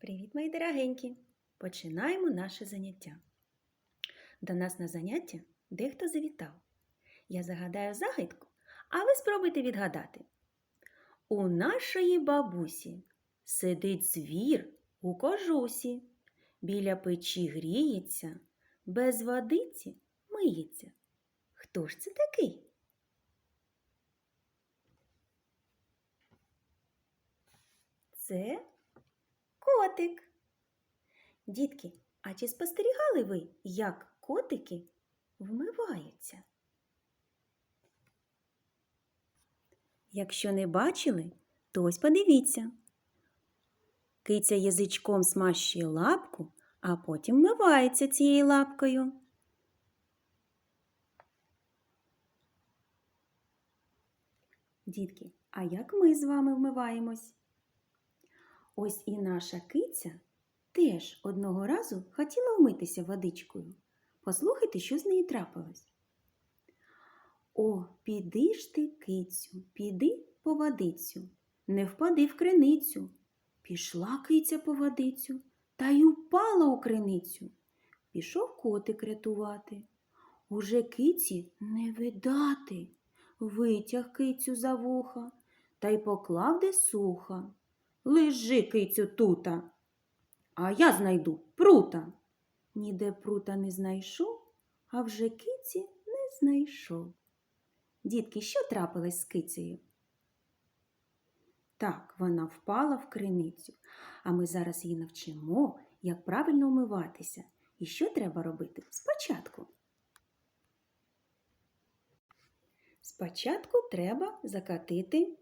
Привіт, мої дорогенькі! Починаємо наше заняття. До нас на заняття дехто завітав. Я загадаю загадку, а ви спробуйте відгадати. У нашої бабусі сидить звір у кожусі, біля печі гріється, без водиці миється. Хто ж це такий? Це котик. Дітки, а чи спостерігали ви, як котики вмиваються? Якщо не бачили, то ось подивіться. Киця язичком смащує лапку, а потім вмивається цією лапкою. Дітки, а як ми з вами вмиваємось? Ось і наша киця теж одного разу хотіла вмитися водичкою. Послухайте, що з нею трапилось. О, піди ж ти, кицю, піди по водицю, не впади в криницю. Пішла киця по водицю та й упала у криницю. Пішов котик рятувати. Уже киці не видати. Витяг кицю за вуха та й поклав де суха. Лежи, кицю, тута, а я знайду прута. Ніде прута не знайшов, а вже киці не знайшов. Дітки, що трапилось з кицею? Так, вона впала в криницю, а ми зараз її навчимо, як правильно вмиватися і що треба робити спочатку. Спочатку треба закатити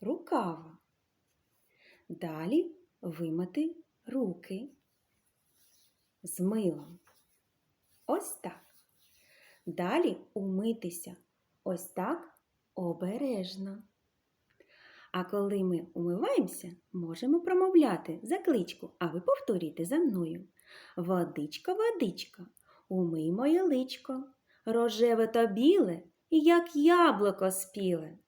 рукава. Далі вимити руки з милом. Ось так. Далі умитися ось так обережно. А коли ми умиваємося, можемо промовляти закличку, а ви повторюйте за мною. Водичка, водичка, умий моє личко, рожеве та біле, як яблуко спіле.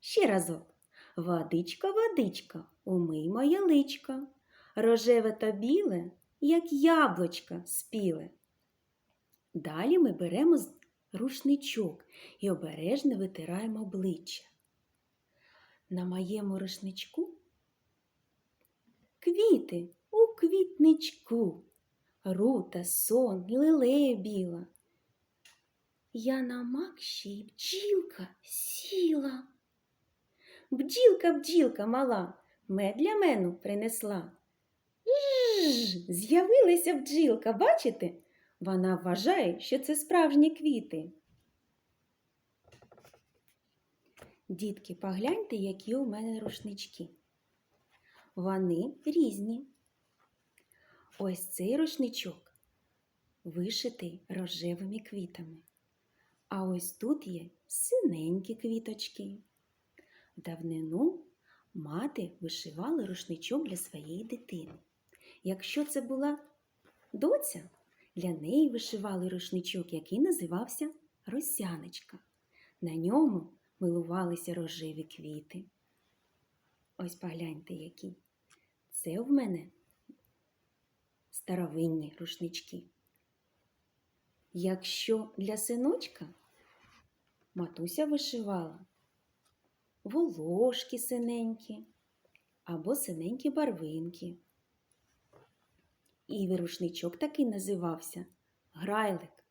Ще разок. Водичка, водичка, умий моє личко, рожеве та біле, як яблучка спіле. Далі ми беремо рушничок і обережно витираємо обличчя. На моєму рушничку квіти у квітничку, рута, сон, лилея біла. Я на мак ще бджілка сіла. Бджілка, бджілка мала, мед для мене принесла. Жж, з'явилася бджілка, бачите? Вона вважає, що це справжні квіти. Дітки, погляньте, які у мене рушнички. Вони різні. Ось цей рушничок вишитий рожевими квітами. А ось тут є синенькі квіточки. Давнину мати вишивала рушничок для своєї дитини. Якщо це була доця, для неї вишивали рушничок, який називався Росяночка. На ньому милувалися рожеві квіти. Ось погляньте, які. Це в мене старовинні рушнички. Якщо для синочка матуся вишивала волошки синенькі або синенькі барвинки. І рушничок такий називався грайлик.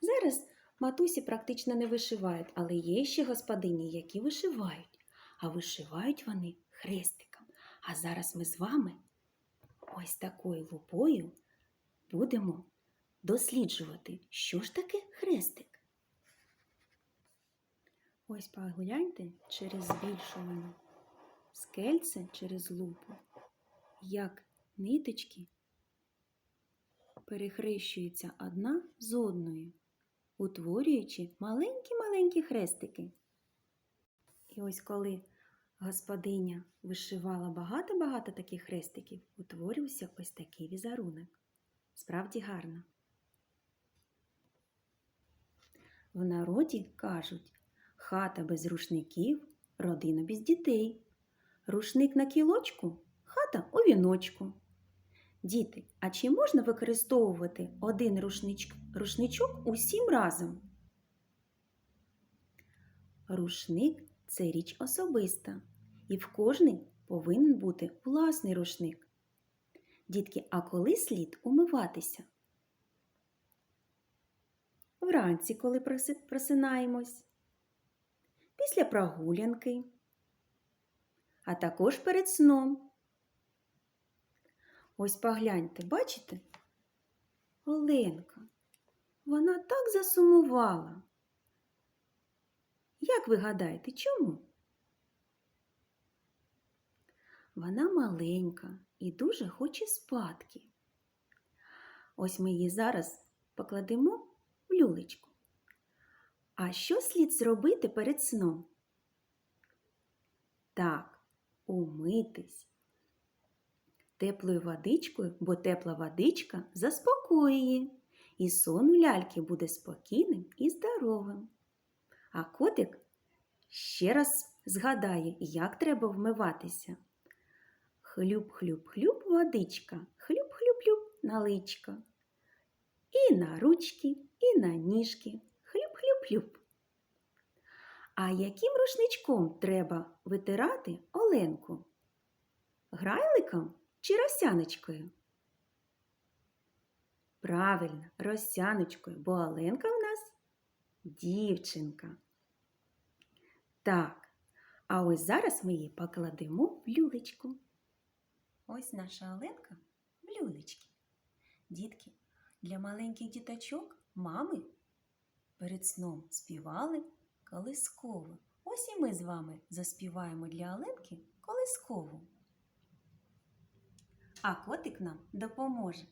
Зараз матусі практично не вишивають, але є ще господині, які вишивають, а вишивають вони хрестиком. А зараз ми з вами ось такою лупою будемо досліджувати, що ж таке хрестик. Ось погляньте через збільшувану скельце через лупу, як ниточки перехрещуються одна з одною, утворюючи маленькі-маленькі хрестики. І ось коли господиня вишивала багато-багато таких хрестиків, утворився ось такий візерунок. Справді гарно. В народі кажуть, хата без рушників, родина без дітей. Рушник на кілочку, малята у віночку. Діти, а чи можна використовувати один рушнич... рушничок усім разом? Рушник це річ особиста, і в кожний повинен бути власний рушник. Дітки, а коли слід умиватися? Вранці, коли просинаємось, після прогулянки, а також перед сном. Ось погляньте, бачите? Оленка, вона так засумувала. Як ви гадаєте, чому? Вона маленька і дуже хоче спадки. Ось ми її зараз покладемо в люлечку. А що слід зробити перед сном? Так, умитись теплою водичкою, бо тепла водичка заспокоює, і сон у ляльки буде спокійним і здоровим. А котик ще раз згадає, як треба вмиватися. Хлюб-хлюб-хлюб водичка, хлюб-хлюб-хлюб наличка. І на ручки, і на ніжки. Хлюб-хлюб-хлюб. А яким рушничком треба витирати Оленку? Грайликом чи росяночкою? Правильно, росяночкою, бо Оленка в нас дівчинка. Так, а ось зараз ми її покладемо в люлечку. Ось наша Оленка в люлечці. Дітки, для маленьких діточок мами перед сном співали колискову. Ось і ми з вами заспіваємо для Оленки колискову. А котик нам допоможе.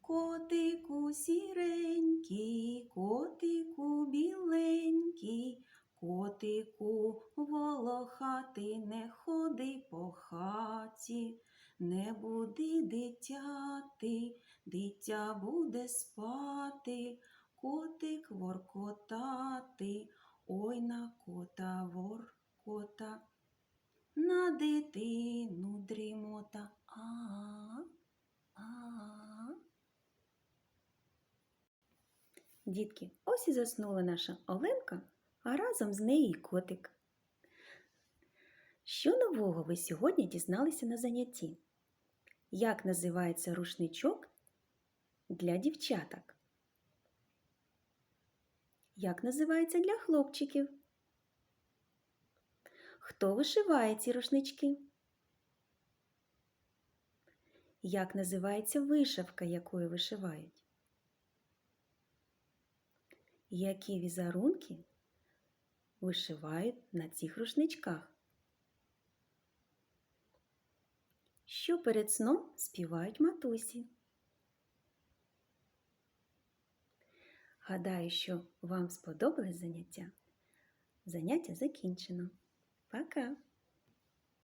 Котику сіренький, котику біленький, котику волохати не ходи по хаті, не буди дитяти, дитя буде спати, котик воркотати, ой на кота воркота, на дитину дрімота. А, а. Дітки, ось і заснула наша Оленка, а разом з нею і котик. Що нового ви сьогодні дізналися на занятті? Як називається рушничок для дівчаток? Як називається для хлопчиків? Хто вишиває ці рушнички? Як називається вишивка, якою вишивають? Які візерунки вишивають на цих рушничках? Що перед сном співають матусі? Гадаю, що вам сподобалось заняття. Заняття закінчено. Пока!